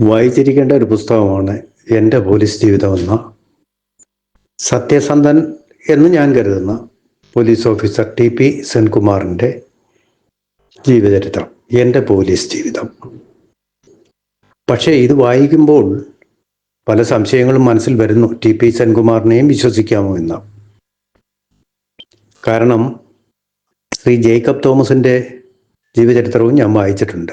വായിച്ചിരിക്കേണ്ട ഒരു പുസ്തകമാണ് എന്റെ പോലീസ് ജീവിതം എന്ന. സത്യസന്ധൻ എന്ന് ഞാൻ കരുതുന്ന പോലീസ് ഓഫീസർ ടി പി സെൻകുമാറിന്റെ ജീവചരിത്രം എന്റെ പോലീസ് ജീവിതം. പക്ഷേ ഇത് വായിക്കുമ്പോൾ പല സംശയങ്ങളും മനസ്സിൽ വരുന്നു. ടി പി സെൻകുമാറിനെയും വിശ്വസിക്കാമോ എന്ന്. കാരണം ശ്രീ ജേക്കബ് തോമസിന്റെ ജീവചരിത്രവും ഞാൻ വായിച്ചിട്ടുണ്ട്.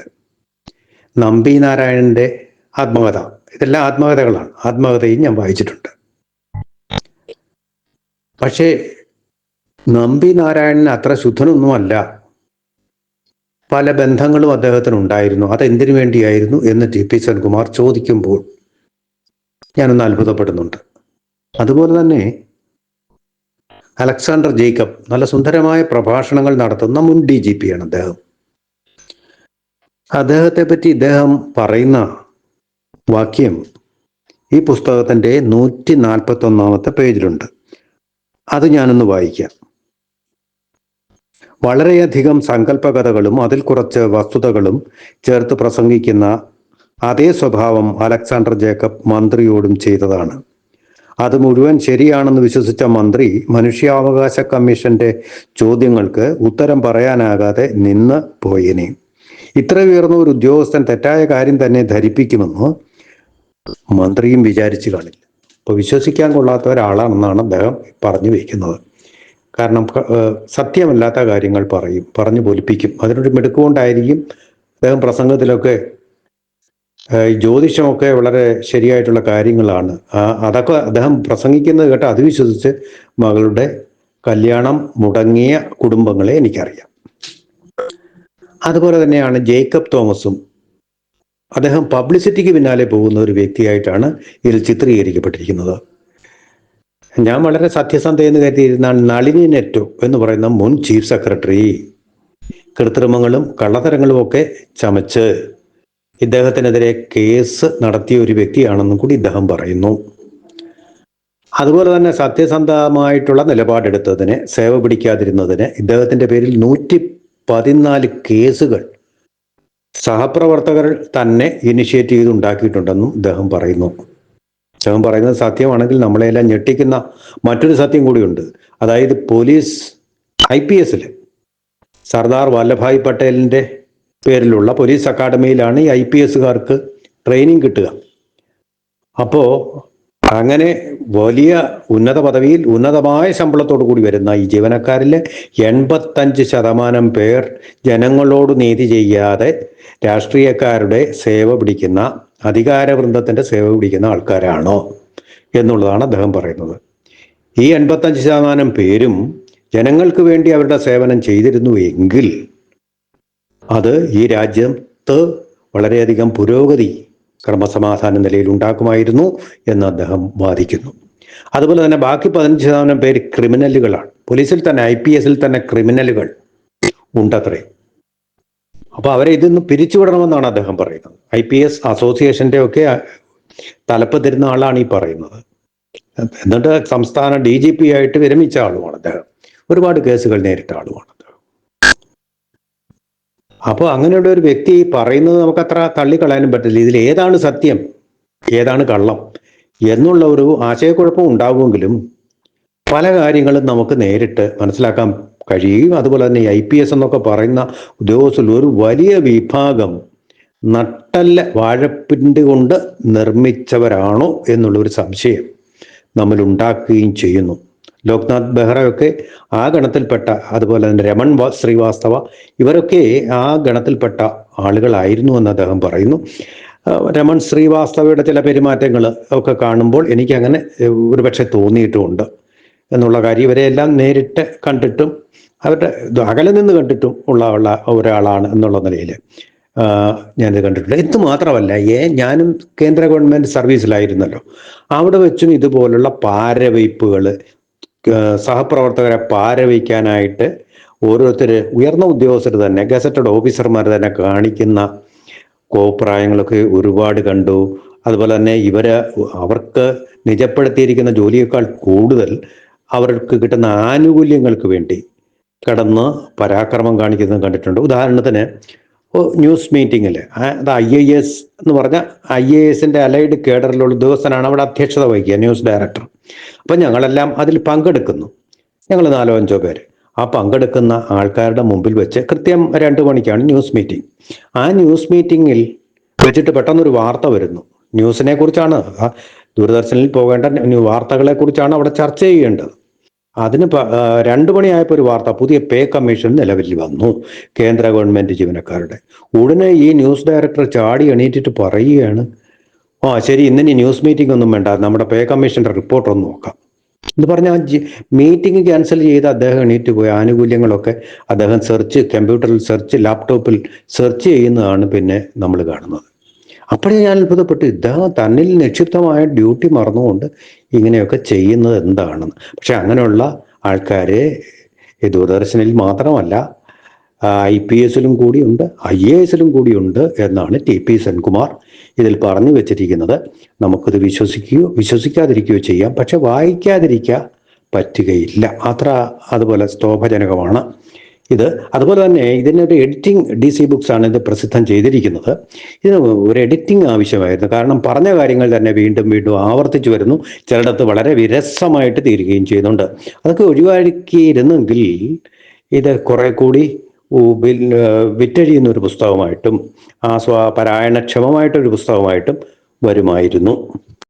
നമ്പി നാരായണന്റെ ആത്മകഥ. ഇതെല്ലാം ആത്മകഥകളാണ്. ആത്മകഥയും ഞാൻ വായിച്ചിട്ടുണ്ട്. പക്ഷേ നമ്പി നാരായണൻ അത്ര ശുദ്ധനൊന്നുമല്ല. പല ബന്ധങ്ങളും അദ്ദേഹത്തിന് ഉണ്ടായിരുന്നു അതെന്തിനു വേണ്ടിയായിരുന്നു എന്ന് ടി പി സെൻകുമാർ ചോദിക്കുമ്പോൾ ഞാനൊന്ന് അത്ഭുതപ്പെടുന്നുണ്ട്. അതുപോലെ തന്നെ അലക്സാണ്ടർ ജേക്കബ് നല്ല സുന്ദരമായ പ്രഭാഷണങ്ങൾ നടത്തുന്ന മുൻ ഡി ജി പി ആണ് അദ്ദേഹം. അദ്ദേഹത്തെ പറ്റി ഇദ്ദേഹം പറയുന്ന വാക്യം. ഈ പുസ്തകത്തിന്റെ നൂറ്റി നാൽപ്പത്തി ഒന്നാമത്തെ പേജിലുണ്ട്. അത് ഞാനൊന്ന് വായിക്കാം. വളരെയധികം സങ്കല്പകഥകളും അതിൽ കുറച്ച് വസ്തുതകളും ചേർത്ത് പ്രസംഗിക്കുന്ന അതേ സ്വഭാവം അലക്സാണ്ടർ ജേക്കബ് മന്ത്രിയോടും ചെയ്തതാണ്. അത് മുഴുവൻ ശരിയാണെന്ന് വിശ്വസിച്ച മന്ത്രി മനുഷ്യാവകാശ കമ്മീഷന്റെ ചോദ്യങ്ങൾക്ക് ഉത്തരം പറയാനാകാതെ നിന്ന് പോയിനി. ഇത്ര ഉയർന്ന ഒരു ഉദ്യോഗസ്ഥൻ തെറ്റായ കാര്യം തന്നെ ധരിപ്പിക്കുമെന്ന് മന്ത്രിയും വിചാരിച്ചു കാണില്ല. അപ്പൊ വിശ്വസിക്കാൻ കൊള്ളാത്ത ഒരാളാണെന്നാണ് അദ്ദേഹം പറഞ്ഞു വയ്ക്കുന്നത് കാരണം സത്യമല്ലാത്ത കാര്യങ്ങൾ പറയും പറഞ്ഞു പൊലിപ്പിക്കും. അതിനൊരു മിടുക്കുകൊണ്ടായിരിക്കും അദ്ദേഹം പ്രസംഗത്തിലൊക്കെ ജ്യോതിഷമൊക്കെ വളരെ ശരിയായിട്ടുള്ള കാര്യങ്ങളാണ്. അതൊക്കെ അദ്ദേഹം പ്രസംഗിക്കുന്നത് കേട്ട് അത് വിശ്വസിച്ച് മകളുടെ കല്യാണം മുടങ്ങിയ കുടുംബങ്ങളെ എനിക്കറിയാം. അതുപോലെ തന്നെയാണ് ജേക്കബ് തോമസും അദ്ദേഹം പബ്ലിസിറ്റിക്ക് പിന്നാലെ പോകുന്ന ഒരു വ്യക്തിയായിട്ടാണ് ഇതിൽ ചിത്രീകരിക്കപ്പെട്ടിരിക്കുന്നത്. ഞാൻ വളരെ സത്യസന്ധ എന്ന് കരുതിയിരുന്ന നളിനി നെറ്റോ എന്ന് പറയുന്ന മുൻ ചീഫ് സെക്രട്ടറി. കൃത്രിമങ്ങളും കള്ളത്തരങ്ങളും ഒക്കെ ചമച്ച് ഇദ്ദേഹത്തിനെതിരെ കേസ് നടത്തിയ ഒരു വ്യക്തിയാണെന്നും കൂടി ഇദ്ദേഹം പറയുന്നു. അതുപോലെ തന്നെ സത്യസന്ധമായിട്ടുള്ള നിലപാടെടുത്തതിന് സേവ പിടിക്കാതിരുന്നതിന് ഇദ്ദേഹത്തിന്റെ പേരിൽ നൂറ്റി പതിനാല് കേസുകൾ സഹപ്രവർത്തകർ തന്നെ ഇനിഷ്യേറ്റ് ചെയ്ത് ഉണ്ടാക്കിയിട്ടുണ്ടെന്നും അദ്ദേഹം പറയുന്നു. അദ്ദേഹം പറയുന്നത് സത്യമാണെങ്കിൽ നമ്മളെല്ലാം ഞെട്ടിക്കുന്ന മറ്റൊരു സത്യം കൂടിയുണ്ട്. അതായത് പോലീസ് ഐ പി എസിൽ സർദാർ വല്ലഭായ് പട്ടേലിന്റെ പേരിലുള്ള പോലീസ് അക്കാഡമിയിലാണ് ഈ ഐ പി ട്രെയിനിങ് കിട്ടുക. അപ്പോ അങ്ങനെ വലിയ ഉന്നത പദവിയിൽ ഉന്നതമായ ശമ്പളത്തോടു കൂടി വരുന്ന ഈ ജീവനക്കാരിലെ എൺപത്തഞ്ച് ശതമാനം പേർ ജനങ്ങളോട് നീതി ചെയ്യാതെ രാഷ്ട്രീയക്കാരുടെ സേവ പിടിക്കുന്ന അധികാരവൃന്ദത്തിന്റെ സേവ പിടിക്കുന്ന ആൾക്കാരാണോ എന്നുള്ളതാണ് അദ്ദേഹം പറയുന്നത്. ഈ എൺപത്തഞ്ച് ശതമാനം പേരും ജനങ്ങൾക്ക് വേണ്ടി അവരുടെ സേവനം ചെയ്തിരുന്നു എങ്കിൽ അത് ഈ രാജ്യത്ത് വളരെയധികം പുരോഗതി ക്രമസമാധാന നിലയിൽ ഉണ്ടാക്കുമായിരുന്നു എന്ന് അദ്ദേഹം വാദിക്കുന്നു. അതുപോലെ തന്നെ ബാക്കി പതിനഞ്ച് ശതമാനം പേര് ക്രിമിനലുകളാണ്. പോലീസിൽ തന്നെ ഐ പി എസിൽ തന്നെ ക്രിമിനലുകൾ ഉണ്ടത്രേ. അപ്പൊ അവരെ ഇതിന്ന് പിരിച്ചുവിടണമെന്നാണ് അദ്ദേഹം പറയുന്നത്. ഐ പി എസ് അസോസിയേഷന്റെ ഒക്കെ തലപ്പ് തരുന്ന ആളാണ് ഈ പറയുന്നത്. എന്നിട്ട് സംസ്ഥാന ഡി ജി പി ആയിട്ട് വിരമിച്ച ആളുമാണ് അദ്ദേഹം. ഒരുപാട് കേസുകൾ നേരിട്ട ആളുമാണ്. അപ്പോൾ അങ്ങനെയുള്ള ഒരു വ്യക്തി പറയുന്നത് നമുക്ക് അത്ര തള്ളിക്കളയാനും പറ്റില്ല ഇതിൽ ഏതാണ് സത്യം? ഏതാണ് കള്ളം? എന്നുള്ള ഒരു ആശയക്കുഴപ്പം ഉണ്ടാകുമെങ്കിലും പല കാര്യങ്ങളും നമുക്ക് നേരിട്ട് മനസ്സിലാക്കാൻ കഴിയും. അതുപോലെ തന്നെ ഐ പി എസ് എന്നൊക്കെ പറയുന്ന ഉദ്യോഗസ്ഥരിൽ ഒരു വലിയ വിഭാഗം നട്ടല്ല വാഴപ്പിണ്ടി കൊണ്ട് നിർമ്മിച്ചവരാണോ എന്നുള്ളൊരു സംശയം നമ്മൾ ഉണ്ടാക്കുകയും ചെയ്യുന്നു. ലോക്നാഥ് ബെഹ്റയൊക്കെ ആ ഗണത്തിൽപ്പെട്ട അതുപോലെ തന്നെ രമൺ ശ്രീവാസ്തവ ഇവരൊക്കെ ആ ഗണത്തിൽപ്പെട്ട ആളുകളായിരുന്നു എന്ന് അദ്ദേഹം പറയുന്നു. രമൺ ശ്രീവാസ്തവയുടെ ചില പെരുമാറ്റങ്ങൾ ഒക്കെ കാണുമ്പോൾ എനിക്കങ്ങനെ ഒരുപക്ഷെ തോന്നിയിട്ടുമുണ്ട് എന്നുള്ള കാര്യം ഇവരെല്ലാം നേരിട്ട് കണ്ടിട്ടും അവരുടെ അകലെ നിന്ന് കണ്ടിട്ടും ഉള്ള ഉള്ള ഒരാളാണ് എന്നുള്ള നിലയിൽ ഞാനിത് കണ്ടിട്ടുണ്ട്. ഇത് മാത്രമല്ല ഏ ഞാനും കേന്ദ്ര ഗവൺമെന്റ് സർവീസിലായിരുന്നല്ലോ. അവിടെ വെച്ചും ഇതുപോലുള്ള പാരവയ്പ്പുകൾ സഹപ്രവർത്തകരെ പാരവയ്ക്കാനായിട്ട് ഓരോരുത്തർ ഉയർന്ന ഉദ്യോഗസ്ഥർ തന്നെ ഗസറ്റഡ് ഓഫീസർമാർ തന്നെ കാണിക്കുന്ന കോപ്രായങ്ങളൊക്കെ ഒരുപാട് കണ്ടു. അതുപോലെ തന്നെ ഇവരെ അവർക്ക് നിജപ്പെടുത്തിയിരിക്കുന്ന ജോലിയേക്കാൾ കൂടുതൽ അവർക്ക് കിട്ടുന്ന ആനുകൂല്യങ്ങൾക്ക് വേണ്ടി കടന്ന് പരാക്രമം കാണിക്കുന്നത് കണ്ടിട്ടുണ്ട്. ഉദാഹരണത്തിന് ന്യൂസ് മീറ്റിങ്ങിൽ അത് ഐ എ എസ് എന്ന് പറഞ്ഞ ഐ എ എസിന്റെ അലൈഡ് കേഡറിലുള്ള ഉദ്യോഗസ്ഥനാണ് അവിടെ അധ്യക്ഷത വഹിക്കുക ന്യൂസ് ഡയറക്ടർ. അപ്പം ഞങ്ങളെല്ലാം അതിൽ പങ്കെടുക്കുന്നു. ഞങ്ങൾ നാലോ അഞ്ചോ പേര്. ആ പങ്കെടുക്കുന്ന ആൾക്കാരുടെ മുമ്പിൽ വെച്ച് കൃത്യം രണ്ട് മണിക്കാണ് ന്യൂസ് മീറ്റിംഗ്. ആ ന്യൂസ് മീറ്റിങ്ങിൽ വെച്ചിട്ട് പെട്ടെന്നൊരു വാർത്ത വരുന്നു. ന്യൂസിനെ കുറിച്ചാണ് ദൂരദർശനിൽ പോകേണ്ട വാർത്തകളെ കുറിച്ചാണ് അവിടെ ചർച്ച ചെയ്യേണ്ടത്. അതിന് രണ്ടു മണിയായപ്പോൾ ഒരു വാർത്ത പുതിയ പേ കമ്മീഷൻ നിലവിൽ വന്നു കേന്ദ്ര ഗവൺമെന്റ് ജീവനക്കാരുടെ. ഉടനെ ഈ ന്യൂസ് ഡയറക്ടർ ചാടി എണീറ്റിട്ട് പറയുകയാണ് ആ ശരി ഇന്നിനി ന്യൂസ് മീറ്റിംഗ് ഒന്നും വേണ്ട. നമ്മുടെ പേ കമ്മീഷന്റെ റിപ്പോർട്ട് ഒന്ന് നോക്കാം. എന്ന് പറഞ്ഞാൽ മീറ്റിംഗ് ക്യാൻസൽ ചെയ്ത് അദ്ദേഹം എണീറ്റ് പോയ. ആനുകൂല്യങ്ങളൊക്കെ അദ്ദേഹം സെർച്ച് കമ്പ്യൂട്ടറിൽ സെർച്ച് ലാപ്ടോപ്പിൽ സെർച്ച് ചെയ്യുന്നതാണ് പിന്നെ നമ്മൾ കാണുന്നത്. അപ്പോഴേ ഞാൻ അത്ഭുതപ്പെട്ടു. ഇദ്ദേഹം തന്നിൽ നിക്ഷിപ്തമായ ഡ്യൂട്ടി മറന്നുകൊണ്ട് ഇങ്ങനെയൊക്കെ ചെയ്യുന്നത് എന്താണെന്ന്. പക്ഷെ അങ്ങനെയുള്ള ആൾക്കാരെ ദൂരദർശനിൽ മാത്രമല്ല ഐ പി എസിലും കൂടിയുണ്ട് ഐ എ എസിലും കൂടിയുണ്ട് എന്നാണ് ടി പി സെൻകുമാർ ഇതിൽ പറഞ്ഞു വെച്ചിരിക്കുന്നത്. നമുക്കിത് വിശ്വസിക്കുകയോ വിശ്വസിക്കാതിരിക്കുകയോ ചെയ്യാം. പക്ഷെ വായിക്കാതിരിക്കുക പറ്റുകയില്ല. അത്ര അതുപോലെ സ്തോഭജനകമാണ് ഇത്. അതുപോലെ തന്നെ ഇതിനൊരു എഡിറ്റിംഗ് ഡി സി ബുക്സ് ആണ് ഇത് പ്രസിദ്ധം ചെയ്തിരിക്കുന്നത്. ഇതിന് ഒരു എഡിറ്റിംഗ് ആവശ്യമായിരുന്നു. കാരണം പറഞ്ഞ കാര്യങ്ങൾ തന്നെ വീണ്ടും വീണ്ടും ആവർത്തിച്ചു വരുന്നു. ചിലയിടത്ത് വളരെ വിരസമായിട്ട് തീരുകയും ചെയ്യുന്നുണ്ട്. അതൊക്കെ ഒഴിവാക്കിയിരുന്നെങ്കിൽ ഇത് കുറെ കൂടി വിറ്റഴിയുന്ന ഒരു പുസ്തകമായിട്ടും ആ ആസ്വാ പരായണക്ഷമമായിട്ടൊരു പുസ്തകമായിട്ടും വരുമായിരുന്നു.